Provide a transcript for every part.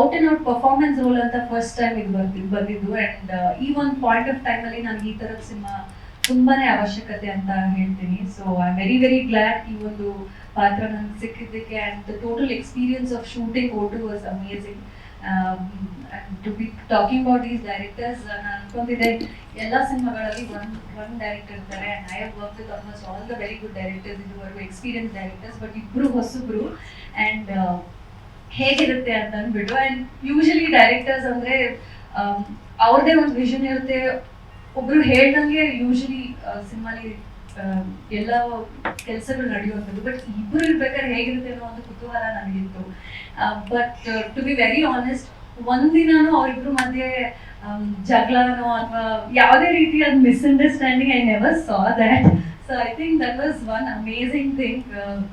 Out and out performance role ಅಂತ first time ಇದು ಬರ್ತಿದ್ದು ಬಂದಿದ್ದು ಅಂಡ್ ಈ ಒಂದು ಪಾಯಿಂಟ್ ಆಫ್ ಟೈಮ್ ಅಲ್ಲಿ ನನಗೆ ಈ ತರದ ಸಿನಿಮಾ ತುಂಬಾನೇ ಅವಶ್ಯಕತೆ ಅಂತ ಹೇಳ್ತೀನಿ. So I very very glad ಈ ಒಂದು ಪಾತ್ರ ನನಗೆ ಸಿಕ್ಕಿದ್ದಕ್ಕೆ and the total experience of shooting vote was amazing to be talking about these directors ನಾನು ಅನ್ಕೊಂಡಿದ್ದೆ ಎಲ್ಲ ಸಿನಿಮಾಗಳಲ್ಲಿ ಒನ್ ಒನ್ ಡೈರೆಕ್ಟರ್ ಇರ್ತಾರೆ and I have work with almost all the very good directors ಇದುವರೆಗೂ ಎಕ್ಸ್ಪೀರಿಯನ್ಸ್ ಡೈರೆಕ್ಟರ್ಸ್ ಬಟ್ ಇಬ್ರು ಹೊಸಬ್ರು. And ಹೇಗಿರುತ್ತೆ ಅಂತ ಅಂದ್ಬಿಟ್ಟು ಅಂಡ್ ಯೂಶಲಿ ಡೈರೆಕ್ಟರ್ಸ್ ಅಂದ್ರೆ ಆಮ್, ಅವ್ರದೇ ಒಂದು ವಿಷನ್ ಇರುತ್ತೆ. ಒಬ್ರು ಹೇಳ್ದಂಗೆ ಯೂಶಲಿ ಸಿನಿಮಾಲಿ ಎಲ್ಲ ಕೆಲಸಗಳು ನಡೆಯುವಂಥದ್ದು. ಬಟ್ ಇಬ್ರು ಇರ್ಬೇಕಾದ್ರೆ ಹೇಗಿರುತ್ತೆ ಅನ್ನೋ ಒಂದು ಕುತೂಹಲ ನನಗಿತ್ತು. But to be very honest ಒಂದಿನಾನು ಅವರಿಬ್ರು ಮಧ್ಯೆ ಜಗಳನೋ ಅಥವಾ ಯಾವುದೇ ರೀತಿಯಾದ misunderstanding I never saw that so I think that was one amazing thing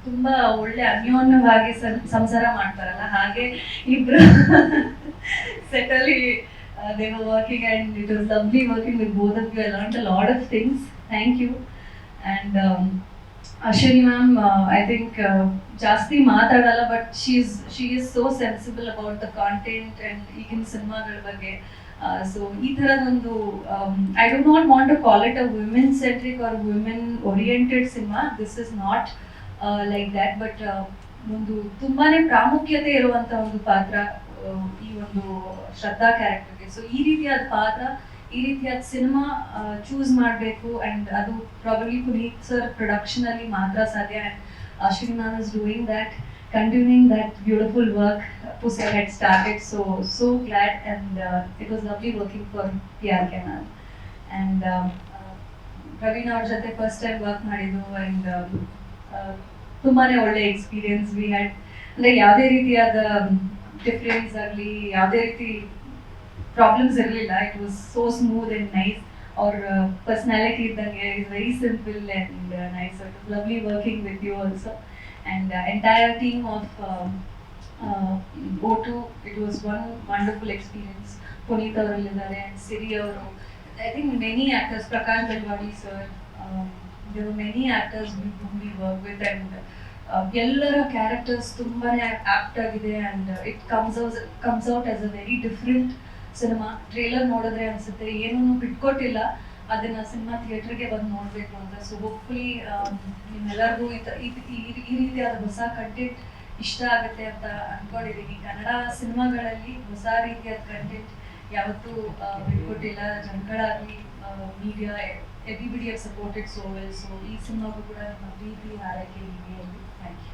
ತುಂಬಾ ಒಳ್ಳೆ ಅನ್ಯೋನ್ಯವಾಗಿ ಸಂಸಾರ ಮಾಡ್ತಾರಲ್ಲ, ಹಾಗೆ ಇಬ್ರು ಸೆಟಲಿ they were working and it was lovely working with both you I of things thank you and Ashwini ma'am I think ಜಾಸ್ತಿ ಮಾತಾಡಲ್ಲ but she's she is so sensible about the content and ಈಗಿನ ಸಿನಿಮಾಗಳ ಬಗ್ಗೆ. So ಈ ಥರದೊಂದು I don't not want to call it a women centric or women oriented cinema this is not like that but ಒಂದು ತುಂಬಾನೇ ಪ್ರಾಮುಖ್ಯತೆ ಇರುವಂತ ಒಂದು ಪಾತ್ರ ಈ ಒಂದು ಶ್ರದ್ಧಾ ಕ್ಯಾರೆಕ್ಟರ್ಗೆ ಸೊ ಈ ರೀತಿಯಾದ ಪಾತ್ರ ಈ ರೀತಿಯಾದ ಸಿನಿಮಾ ಚೂಸ್ ಮಾಡಬೇಕು ಅಂಡ್ ಅದು ಪ್ರಾಬಬ್ಲಿ ಪುನೀತ್ ಸರ್ ಪ್ರೊಡಕ್ಷನ್ ಅಲ್ಲಿ ಮಾತ್ರ ಸಾಧ್ಯ Ashwin ma'am is doing that continuing that beautiful work ಪುಸ್ had started. So so glad and uh, it was lovely working for PRK ma'am. And um, uh, ಅವ್ರ ಜೊತೆ first time work ಮಾಡಿದ್ದು and ತುಂಬಾನೇ ಒಳ್ಳೆ experience we had ಅಂದರೆ ಯಾವುದೇ ರೀತಿಯಾದ difference ಆಗಲಿ ಯಾವುದೇ ರೀತಿ ಪ್ರಾಬ್ಲಮ್ಸ್ ಇರಲಿಲ್ಲ. It was so smooth and nice ಅವ್ರ ಪರ್ಸ್ನಾಲಿಟಿ ಇದ್ದಂಗೆ is very simple and nice it was lovely working with you also and entire team of go to it was one wonderful experience Puneeth ಅವರಲ್ಲಿದ್ದಾರೆ and Siri ಅವರು I think many actors Prakash Belawadi sir they've many actors we work with and ಎಲ್ಲರ characters ತುಂಬಾನೇ apt ಆಗಿದೆ. And it comes out comes out as a very different cinema trailer ನೋಡಿದ್ರೆ ಅನ್ಸುತ್ತೆ ಏನೂ ಬಿಟ್ಕೊಟ್ಟಿಲ್ಲ. ಅದನ್ನ cinema ಥಿಯೇಟರ್ಗೆ ಬಂದು ನೋಡಬೇಕು ಅಂತ. ಸೊ ಹೋಪ್ಫುಲಿ ನಿಮ್ಮೆಲ್ಲರಿಗೂ ಈ ರೀತಿಯಾದ ಹೊಸ ಕಂಟೆಂಟ್ ಇಷ್ಟ ಆಗುತ್ತೆ ಅಂತ ಅನ್ಕೊಂಡಿದ್ದೀನಿ ಕನ್ನಡ ಸಿನಿಮಾಗಳಲ್ಲಿ ಹೊಸ ರೀತಿಯಾದ ಕಂಟೆಂಟ್ ಯಾವತ್ತೂ ಬಿಟ್ಕೊಟ್ಟಿಲ್ಲ. ಜನಗಳಾಗ್ಲಿ media everybody are supported so well so ಈ ಸಿನಿಮಾಗೂ ಕೂಡ ನಮ್ಮ ಪ್ರೀತಿ ಹಾರೈಕೆ ಅಲ್ಲಿ thank you